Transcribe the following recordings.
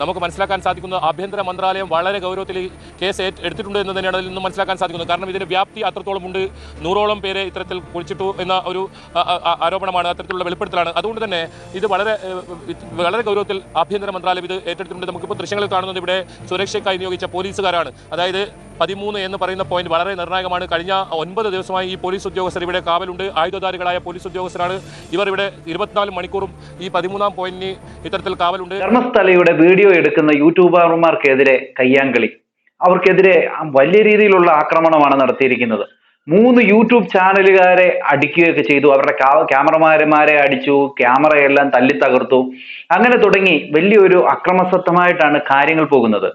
നമുക്ക് മനസ്സിലാക്കാൻ സാധിക്കുന്നത് ആഭ്യന്തര മന്ത്രാലയം വളരെ ഗൗരവത്തിൽ കേസ് എടുത്തിട്ടുണ്ട് എന്ന് തന്നെയാണ് അതിൽ നിന്ന് മനസ്സിലാക്കാൻ സാധിക്കുന്നത്. കാരണം ഇതിന്റെ വ്യാപ്തി അത്രത്തോളം ഉണ്ട്. നൂറോളം പേരെ ഇത്തരത്തിൽ കുളിച്ചിട്ടു എന്ന ഒരു ആരോപണമാണ് അത്തരത്തിലുള്ള വെളിപ്പെടുത്തലാണ്. അതുകൊണ്ട് തന്നെ ഇത് വളരെ വളരെ ഗൗരവത്തിൽ ആഭ്യന്തര മന്ത്രാലയം ഇത് ഏറ്റെടുത്തിട്ടുണ്ട്. നമുക്കിപ്പോൾ ദൃശ്യങ്ങളിൽ കാണുന്നത് ഇവിടെ സുരക്ഷയ്ക്കായി നിയോഗിച്ച പോലീസുകാരാണ്. അതായത് പതിമൂന്ന് എന്ന് പറയുന്ന പോയിന്റ് വളരെ നിർണായകമാണ്. കഴിഞ്ഞ ഒൻപത് ദിവസമായി ഈ പോലീസ് ഉദ്യോഗസ്ഥർ ഇവിടെ കാവലുണ്ട്. ആയുധധാരികളായ പോലീസ് ഉദ്യോഗസ്ഥരാണ്. ഇവർ ഇവിടെ ഇരുപത്തിനാല് മണിക്കൂറും ഈ പതിമൂന്നാം പോയിന്റിന് ഇത്തരത്തിൽ കാവലുണ്ട്. ധർമ്മസ്ഥലയുടെ വീഡിയോ എടുക്കുന്ന യൂട്യൂബർമാർക്കെതിരെ കയ്യാങ്കളി. അവർക്കെതിരെ വലിയ രീതിയിലുള്ള ആക്രമണമാണ് നടത്തിയിരിക്കുന്നത്. മൂന്ന് യൂട്യൂബ് ചാനലുകാരെ അടിക്കുകയൊക്കെ ചെയ്തു. അവരുടെ ക്യാമറമാരന്മാരെ അടിച്ചു ക്യാമറയെല്ലാം തല്ലി തകർത്തു. അങ്ങനെ തുടങ്ങി വലിയൊരു അക്രമസത്തമായിട്ടാണ് കാര്യങ്ങൾ പോകുന്നത്.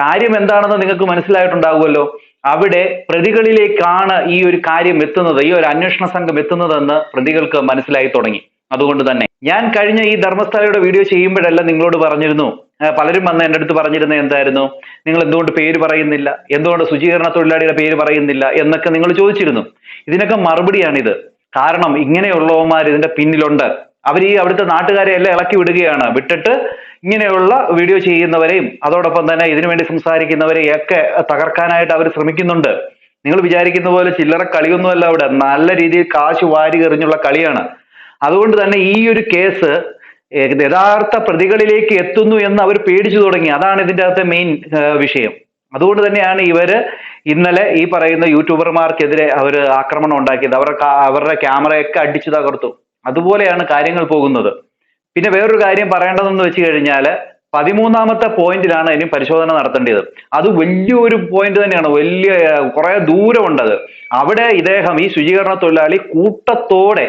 കാര്യം എന്താണെന്ന് നിങ്ങൾക്ക് മനസ്സിലായിട്ടുണ്ടാകുമല്ലോ അവിടെ പ്രതികളിലേക്കാണ് ഈ ഒരു കാര്യം എത്തുന്നത് ഈ ഒരു അന്വേഷണ സംഘം എത്തുന്നതെന്ന് പ്രതികൾക്ക് മനസ്സിലായി തുടങ്ങി. അതുകൊണ്ട് തന്നെ ഞാൻ കഴിഞ്ഞ ഈ ധർമ്മസ്ഥലയുടെ വീഡിയോ ചെയ്യുമ്പോഴെല്ലാം നിങ്ങളോട് പറഞ്ഞിരുന്നു. പലരും വന്ന് എന്റെ അടുത്ത് പറഞ്ഞിരുന്നത് എന്തായിരുന്നു? നിങ്ങൾ എന്തുകൊണ്ട് പേര് പറയുന്നില്ല? എന്തുകൊണ്ട് ശുചീകരണ തൊഴിലാളിയുടെ പേര് പറയുന്നില്ല? എന്നൊക്കെ നിങ്ങൾ ചോദിച്ചിരുന്നു. ഇതിനൊക്കെ മറുപടിയാണിത്. കാരണം ഇങ്ങനെയുള്ളവന്മാർ ഇതിന്റെ പിന്നിലുണ്ട്. അവർ ഈ അവിടുത്തെ നാട്ടുകാരെ എല്ലാം ഇളക്കി വിടുകയാണ്. വിട്ടിട്ട് ഇങ്ങനെയുള്ള വീഡിയോ ചെയ്യുന്നവരെയും അതോടൊപ്പം തന്നെ ഇതിനു വേണ്ടി സംസാരിക്കുന്നവരെയും ഒക്കെ തകർക്കാനായിട്ട് അവർ ശ്രമിക്കുന്നുണ്ട്. നിങ്ങൾ വിചാരിക്കുന്ന പോലെ ചില്ലറ കളിയൊന്നുമല്ല അവിടെ. നല്ല രീതിയിൽ കാശ് വാരി എറിഞ്ഞുള്ള കളിയാണ്. അതുകൊണ്ട് തന്നെ ഈ ഒരു കേസ് യഥാർത്ഥ പ്രതികളിലേക്ക് എത്തുന്നു എന്ന് അവർ പേടിച്ചു തുടങ്ങി. അതാണ് ഇതിന്റെ അകത്തെ മെയിൻ വിഷയം. അതുകൊണ്ട് തന്നെയാണ് ഇവർ ഇന്നലെ ഈ പറയുന്ന യൂട്യൂബർമാർക്കെതിരെ അവർ ആക്രമണം ഉണ്ടാക്കിയത്. അവരുടെ അവരുടെ ക്യാമറയൊക്കെ അടിച്ചു തകർത്തു. അതുപോലെയാണ് കാര്യങ്ങൾ പോകുന്നത്. പിന്നെ വേറൊരു കാര്യം പറയേണ്ടതെന്ന് വെച്ച് കഴിഞ്ഞാൽ പതിമൂന്നാമത്തെ പോയിന്റിലാണ് ഇനി പരിശോധന നടത്തേണ്ടത്. അത് വലിയൊരു പോയിന്റ് തന്നെയാണ്. വലിയ കുറെ ദൂരമുണ്ടത് അവിടെ ഇദ്ദേഹം ഈ ശുചീകരണ തൊഴിലാളി കൂട്ടത്തോടെ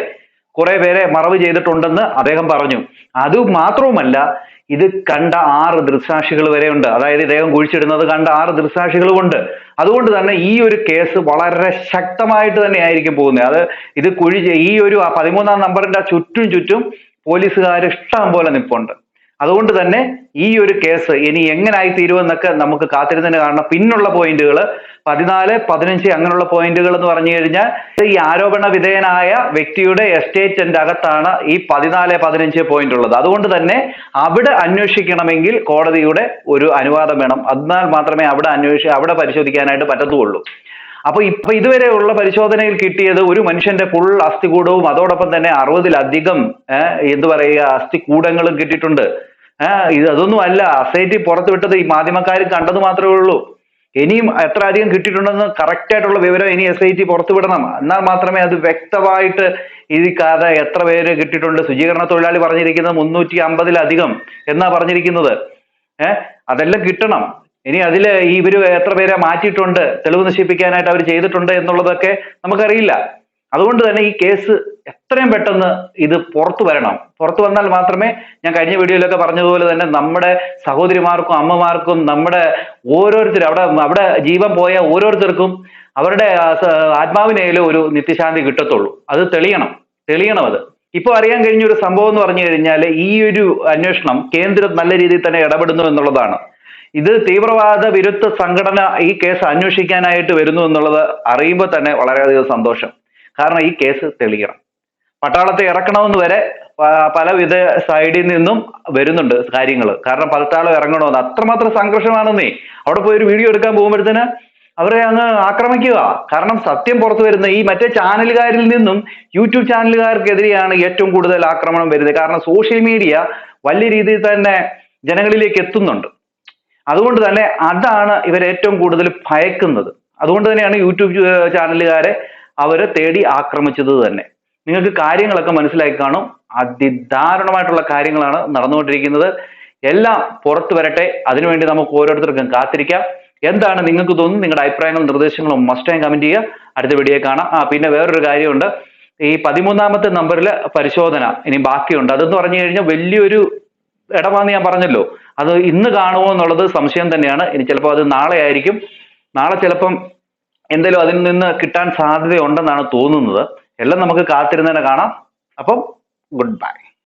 കുറെ പേരെ മറവ് ചെയ്തിട്ടുണ്ടെന്ന് അദ്ദേഹം പറഞ്ഞു. അത് മാത്രവുമല്ല ഇത് കണ്ട ആറ് ദൃക്സാക്ഷികൾ വരെ ഉണ്ട് അതായത് ഇദ്ദേഹം കുഴിച്ചിടുന്നത് കണ്ട ആറ് ദൃക്സാക്ഷികളും ഉണ്ട്. അതുകൊണ്ട് തന്നെ ഈ ഒരു കേസ് വളരെ ശക്തമായിട്ട് തന്നെ ആയിരിക്കും പോകുന്നത്. അത് ഇത് കുഴി ഈ ഒരു പതിമൂന്നാം നമ്പറിന്റെ ചുറ്റും ചുറ്റും പോലീസുകാർ ഇഷ്ടം പോലെ നിൽപ്പുണ്ട് അതുകൊണ്ട് തന്നെ ഈ ഒരു കേസ് ഇനി എങ്ങനായി തീരുമെന്നൊക്കെ നമുക്ക് കാത്തിരുന്നതിന് കാരണം പിന്നുള്ള പോയിന്റുകൾ പതിനാല് പതിനഞ്ച് അങ്ങനെയുള്ള പോയിന്റുകൾ എന്ന് പറഞ്ഞു കഴിഞ്ഞാൽ ഈ ആരോപണ വിധേയനായ വ്യക്തിയുടെ എസ്റ്റേറ്റിന്റെ അകത്താണ് ഈ പതിനാല് പതിനഞ്ച് പോയിന്റ് ഉള്ളത് അതുകൊണ്ട് തന്നെ അവിടെ അന്വേഷിക്കണമെങ്കിൽ കോടതിയുടെ ഒരു അനുവാദം വേണം. എന്നാൽ മാത്രമേ അവിടെ അന്വേഷി അവിടെ പരിശോധിക്കാനായിട്ട് പറ്റത്തുള്ളൂ. അപ്പൊ ഇപ്പൊ ഇതുവരെയുള്ള പരിശോധനയിൽ കിട്ടിയത് ഒരു മനുഷ്യന്റെ ഫുൾ അസ്ഥികൂടവും അതോടൊപ്പം തന്നെ അറുപതിലധികം എന്ത് പറയുക അസ്ഥികൂടങ്ങളും കിട്ടിയിട്ടുണ്ട്. ഇത് അതൊന്നും അല്ല. അസേറ്റിൽ പുറത്തു വിട്ടത് ഈ മാധ്യമക്കാർ കണ്ടത് മാത്രമേ ഉള്ളൂ. ഇനിയും എത്ര അധികം കിട്ടിയിട്ടുണ്ടെന്ന് കറക്റ്റ് ആയിട്ടുള്ള വിവരം ഇനി എസ് ഐ ടി പുറത്തുവിടണം എന്നാൽ മാത്രമേ അത് വ്യക്തമായിട്ട് ഈ കഥ എത്ര പേര് കിട്ടിയിട്ടുണ്ട്. ശുചീകരണ തൊഴിലാളി പറഞ്ഞിരിക്കുന്നത് മുന്നൂറ്റി അമ്പതിലധികം എന്നാ പറഞ്ഞിരിക്കുന്നത്. ഏഹ് അതെല്ലാം കിട്ടണം. ഇനി അതിൽ ഇവർ എത്ര പേരെ മാറ്റിയിട്ടുണ്ട്? തെളിവ് നശിപ്പിക്കാനായിട്ട് അവർ ചെയ്തിട്ടുണ്ട് എന്നുള്ളതൊക്കെ നമുക്കറിയില്ല. അതുകൊണ്ട് തന്നെ ഈ കേസ് എത്രയും പെട്ടെന്ന് ഇത് പുറത്തു വരണം. പുറത്തു വന്നാൽ മാത്രമേ ഞാൻ കഴിഞ്ഞ വീഡിയോയിലൊക്കെ പറഞ്ഞതുപോലെ തന്നെ നമ്മുടെ സഹോദരിമാർക്കും അമ്മമാർക്കും നമ്മുടെ ഓരോരുത്തരും അവിടെ അവിടെ ജീവൻ പോയ ഓരോരുത്തർക്കും അവരുടെ ആത്മാവിനേലും ഒരു നിത്യശാന്തി കിട്ടത്തുള്ളൂ. അത് തെളിയണം. തെളിയണം അത്. ഇപ്പൊ അറിയാൻ കഴിഞ്ഞ ഒരു സംഭവം എന്ന് പറഞ്ഞു കഴിഞ്ഞാൽ ഈ ഒരു അന്വേഷണം കേന്ദ്രം നല്ല രീതിയിൽ തന്നെ ഇടപെടുന്നു എന്നുള്ളതാണ്. ഇത് തീവ്രവാദ വിരുദ്ധ സംഘടന ഈ കേസ് അന്വേഷിക്കാനായിട്ട് വരുന്നു എന്നുള്ളത് അറിയുമ്പോൾ തന്നെ വളരെയധികം സന്തോഷം. കാരണം ഈ കേസ് തെളിയണം. പട്ടാളത്തെ ഇറക്കണമെന്ന് വരെ പലവിധ സൈഡിൽ നിന്നും വരുന്നുണ്ട് കാര്യങ്ങൾ കാരണം പട്ടാളം ഇറങ്ങണമെന്ന്. അത്രമാത്രം സംഘർഷമാണെന്നേ. അവിടെ പോയി ഒരു വീഡിയോ എടുക്കാൻ പോകുമ്പോഴത്തേന് അവരെ അങ്ങ് ആക്രമിക്കുക. കാരണം സത്യം പുറത്തു വരുന്ന ഈ മറ്റേ ചാനലുകാരിൽ നിന്നും യൂട്യൂബ് ചാനലുകാർക്കെതിരെയാണ് ഏറ്റവും കൂടുതൽ ആക്രമണം വരുന്നത്. കാരണം സോഷ്യൽ മീഡിയ വലിയ രീതിയിൽ തന്നെ ജനങ്ങളിലേക്ക് എത്തുന്നുണ്ട്. അതുകൊണ്ട് തന്നെ അതാണ് ഇവർ ഏറ്റവും കൂടുതൽ ഭയക്കുന്നത്. അതുകൊണ്ട് തന്നെയാണ് യൂട്യൂബ് ചാനലുകാരെ അവരെ തേടി ആക്രമിച്ചത് തന്നെ. നിങ്ങൾക്ക് കാര്യങ്ങളൊക്കെ മനസ്സിലാക്കി കാണും. അതിദാരുണമായിട്ടുള്ള കാര്യങ്ങളാണ് നടന്നുകൊണ്ടിരിക്കുന്നത്. എല്ലാം പുറത്തു വരട്ടെ. അതിനുവേണ്ടി നമുക്ക് ഓരോരുത്തർക്കും കാത്തിരിക്കാം. എന്താണ് നിങ്ങൾക്ക് തോന്നുന്നത്? നിങ്ങളുടെ അഭിപ്രായങ്ങളും നിർദ്ദേശങ്ങളും മസ്റ്റ് ടൈം കമന്റ് ചെയ്യുക. അടുത്ത വീഡിയോ കാണാം. ആ പിന്നെ വേറൊരു കാര്യമുണ്ട്. ഈ പതിമൂന്നാമത്തെ നമ്പറിൽ പരിശോധന ഇനി ബാക്കിയുണ്ട്. അതെന്ന് പറഞ്ഞു കഴിഞ്ഞാൽ വലിയൊരു ഇടമാന്ന് ഞാൻ പറഞ്ഞല്ലോ. അത് ഇന്ന് കാണുമോ എന്നുള്ളത് സംശയം തന്നെയാണ്. ഇനി ചിലപ്പോൾ അത് നാളെ ആയിരിക്കും. നാളെ ചിലപ്പം എന്തെങ്കിലും അതിൽ നിന്ന് കിട്ടാൻ സാധ്യതയുണ്ടെന്നാണ് തോന്നുന്നത്. എല്ലാം നമുക്ക് കാത്തിരുന്ന് തന്നെ കാണാം. അപ്പം ഗുഡ് ബൈ